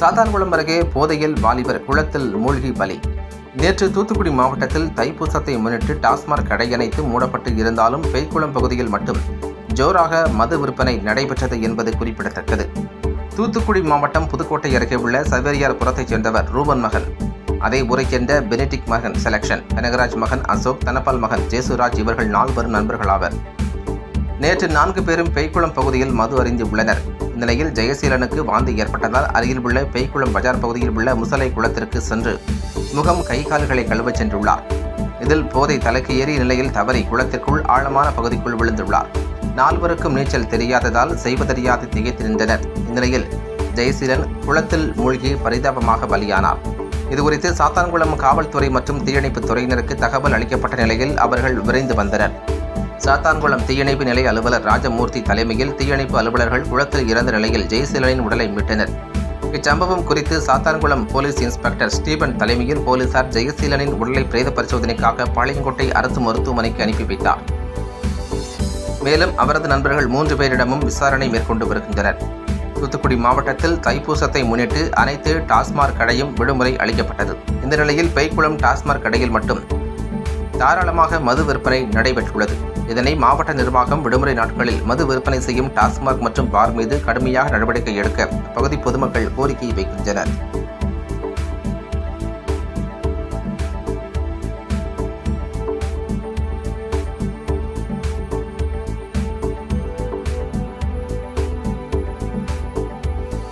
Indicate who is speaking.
Speaker 1: சாத்தான்குளம் அருகே போதையில் வாலிபர் குளத்தில் மூழ்கி பலி. நேற்று தூத்துக்குடி மாவட்டத்தில் தைப்பூசத்தை முன்னிட்டு டாஸ்மாக் கடை அணைத்து மூடப்பட்டு இருந்தாலும் பெய்குளம் பகுதியில் மட்டும் ஜோராக மது விற்பனை நடைபெற்றது என்பது குறிப்பிடத்தக்கது. தூத்துக்குடி மாவட்டம் புதுக்கோட்டை அருகே உள்ள சவேரியார் புறத்தைச் சேர்ந்தவர் ரூபன் மகன். அதே ஊரைச் சேர்ந்த பெனடிக் மகன் செலக்ஷன். கனகராஜ் மகன் அசோக் தனபால் மகன் ஜேசுராஜ் இவர்கள் நால்வரும் நண்பர்களாவர். நேற்று நான்கு பேரும் பெய்குளம் பகுதியில் மது அறிந்து உள்ளனர். இந்நிலையில் ஜெயசீலனுக்கு வாந்தி ஏற்பட்டதால் அருகில் உள்ள பெய்குளம் பஜார் பகுதியில் உள்ள முசலை குளத்திற்கு சென்று முகம் கை கால்களை கழுவச் சென்றுள்ளார். இதில் போதை தலைக்கு ஏறிய நிலையில் தவறி குளத்திற்குள் ஆழமான பகுதிக்குள் விழுந்துள்ளார். நால்வருக்கும் நீச்சல் தெரியாததால் செய்வதறியாது திகைத்து நின்றனர். இந்நிலையில் ஜெயசீலன் குளத்தில் மூழ்கி பரிதாபமாக பலியானார். இதுகுறித்து சாத்தான்குளம் காவல்துறை மற்றும் தீயணைப்புத் துறையினருக்கு தகவல் அளிக்கப்பட்ட நிலையில் அவர்கள் விரைந்து வந்தனர். சாத்தான்குளம் தீயணைப்பு நிலைய அலுவலர் ராஜமூர்த்தி தலைமையில் தீயணைப்பு அலுவலர்கள் குளத்தில் இறந்த நிலையில் ஜெயசீலனின் உடலை மீட்டனர். இச்சம்பவம் குறித்து சாத்தான்குளம் போலீஸ் இன்ஸ்பெக்டர் ஸ்டீபன் தலைமையில் போலீசார் ஜெயசீலனின் உடலை பிரேத பரிசோதனைக்காக பாளையங்கோட்டை அரசு மருத்துவமனைக்கு அனுப்பி வைத்தார். மேலும் அவரது நண்பர்கள் மூன்று பேரிடமும் விசாரணை மேற்கொண்டு வருகின்றனர். தூத்துக்குடி மாவட்டத்தில் தைப்பூசத்தை முன்னிட்டு அனைத்து டாஸ்மாக் கடையும் விடுமுறை அளிக்கப்பட்டது. இந்த நிலையில் பெய்குளம் டாஸ்மாக் கடையில் மட்டும் தாராளமாக மது விற்பனை நடைபெற்றுள்ளது. இதனை மாவட்ட நிர்வாகம் விடுமுறை நாட்களில் மது விற்பனை செய்யும் டாஸ்மாக் மற்றும் பார் மீது கடுமையாக நடவடிக்கை எடுக்க பகுதி பொதுமக்கள் கோரிக்கை வைக்கின்றனர்.